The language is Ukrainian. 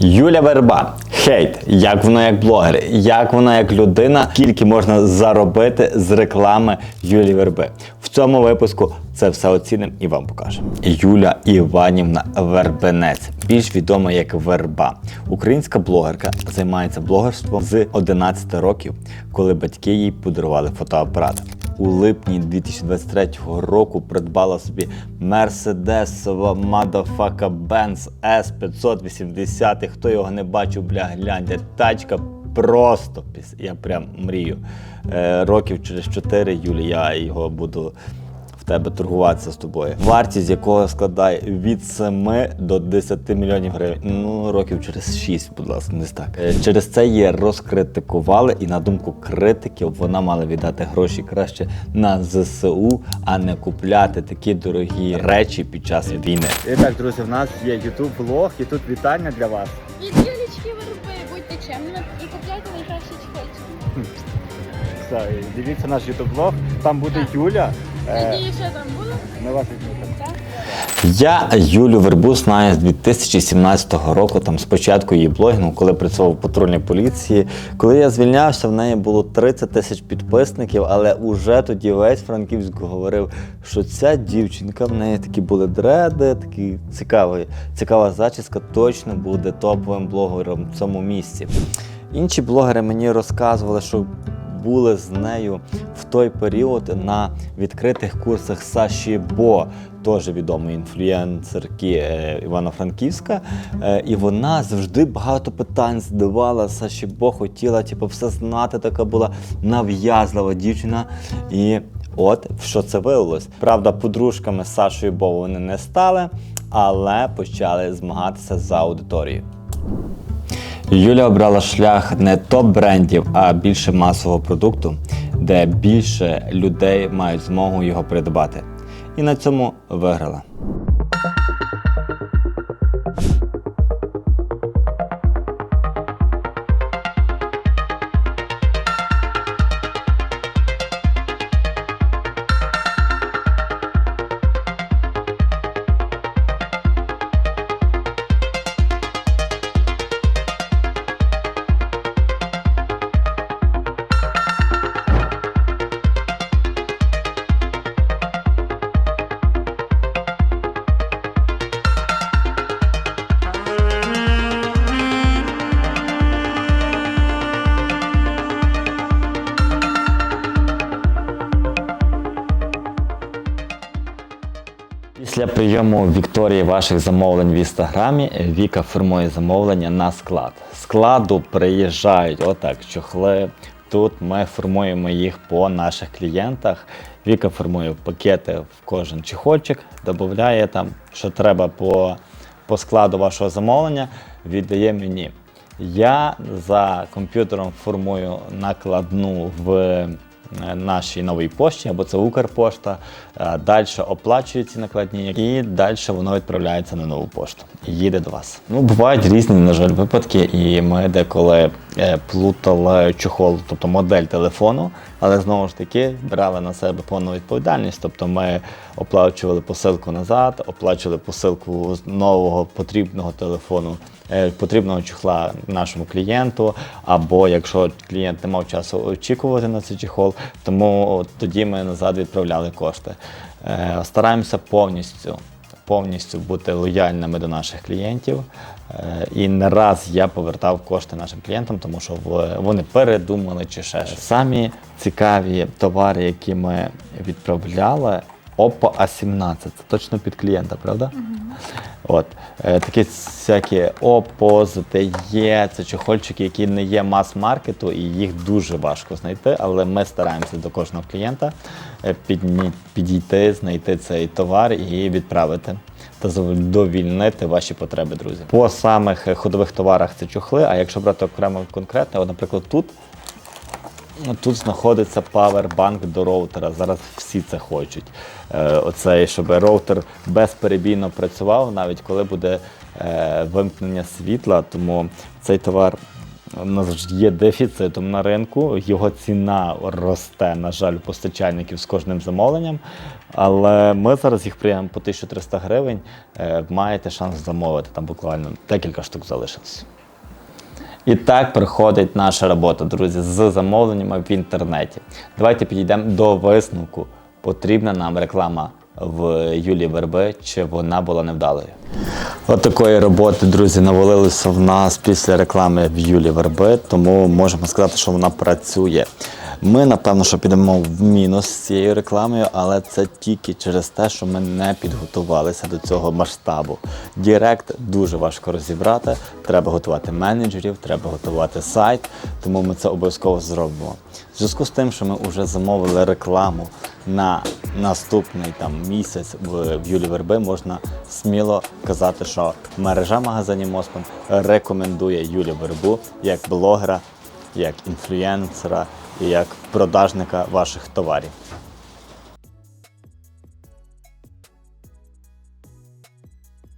Юля Верба. Хейт, як вона як блогер, як вона як людина, скільки можна заробити з реклами Юлі Верби. В цьому випуску це все оцінимо і вам покажемо. Юля Іванівна Вербенець, більш відома як Верба. Українська блогерка займається блогерством з 11 років, коли батьки їй подарували фотоапарат. У липні 2023 року придбала собі Мерседесова Мадафака Benz S580. Хто його не бачив, бля, гляньте, тачка просто. Я прям мрію. Е, років через 4, Юлі, я його буду тебе торгуватися з тобою. Вартість якого складає від 7 до 10 мільйонів гривень. Ну, років через 6, будь ласка, не так. Е, Через це її розкритикували, і на думку критиків, вона мала віддати гроші краще на ЗСУ, а не купляти такі дорогі речі під час війни. І так, друзі, в нас є ютуб блог, і тут вітання для вас. Від Юлічки Верби, будьте чемними і купляйте найкращі чехольчики. Все, дивіться наш ютуб блог. Там буде Юля. Так? Я Юлю Вербу знаю з 2017 року, там спочатку її блогінгу, коли працював в патрульній поліції. Коли я звільнявся, в неї було 30 тисяч підписників, але уже тоді весь Франківськ говорив, що ця дівчинка в неї такі були дреди, такі цікаві, цікава зачіска, точно буде топовим блогером в цьому місці. Інші блогери мені розказували, що були з нею в той період на відкритих курсах Саші Бо, теж відомої інфлюенсерки е, Івано-Франківська. Е, І вона завжди багато питань задавала Саші Бо, хотіла типу, все знати, така була нав'язлива дівчина. І от що це виявилось. Правда, подружками з Сашою Бо вони не стали, але почали змагатися за аудиторією. Юля обрала шлях не топ-брендів, а більше масового продукту, де більше людей мають змогу його придбати. І на цьому виграла. Прийому Вікторії ваших замовлень в інстаграмі Віка формує замовлення на склад. Складу приїжджають отак чохли. Тут ми формуємо їх по наших клієнтах. Віка формує пакети в кожен чехольчик, додає там, що треба по, по складу вашого замовлення, віддає мені. Я за комп'ютером формую накладну в нашій новій пошті, або це Укрпошта. Далі оплачує ці накладні, і далі воно відправляється на нову пошту і їде до вас. Ну, бувають різні, на жаль, випадки, і ми деколи е, плутали чохол, тобто модель телефону, але знову ж таки брали на себе повну відповідальність. Тобто ми оплачували посилку назад, оплачували посилку з нового потрібного телефону е, потрібного чохла нашому клієнту, або якщо клієнт не мав часу очікувати на цей чехол, тому тоді ми назад відправляли кошти. Е, Стараємося повністю. Повністю бути лояльними до наших клієнтів. Е, І не раз я повертав кошти нашим клієнтам, тому що вони передумали чи ще щось. Самі цікаві товари, які ми відправляли, Oppo A17, це точно під клієнта, правда? От, е, такі всякі Oppo, ZTE, це чохольчики, які не є мас-маркету, і їх дуже важко знайти, але ми стараємося до кожного клієнта е, підійти, знайти цей товар і відправити та задовільнити ваші потреби, друзі. По самих е, ходових товарах це чохли, а якщо брати окремо конкретно, наприклад, тут Тут знаходиться павербанк до роутера. Зараз всі це хочуть. Е, оцей, щоб роутер безперебійно працював, навіть коли буде е, вимкнення світла. Тому цей товар у нас є дефіцитом на ринку. Його ціна росте, на жаль, у постачальників з кожним замовленням. Але ми зараз їх приймемо по 1300 гривень. Е, Маєте шанс замовити. Там буквально декілька штук залишилось. І так приходить наша робота, друзі, з замовленнями в інтернеті. Давайте підійдемо до висновку. Потрібна нам реклама в Юлії Верби, чи вона була невдалою. От такої роботи, друзі, навалилося в нас після реклами в Юлі Верби, тому можемо сказати, що вона працює. Ми, напевно, що підемо в мінус з цією рекламою, але це тільки через те, що ми не підготувалися до цього масштабу. Дірект дуже важко розібрати. Треба готувати менеджерів, треба готувати сайт, тому ми це обов'язково зробимо. В зв'язку з тим, що ми вже замовили рекламу на наступний там місяць в, в Юлі Верби, можна сміло казати, що мережа магазинів Моспан рекомендує Юлю Вербу як блогера, як інфлюенсера як продажника ваших товарів.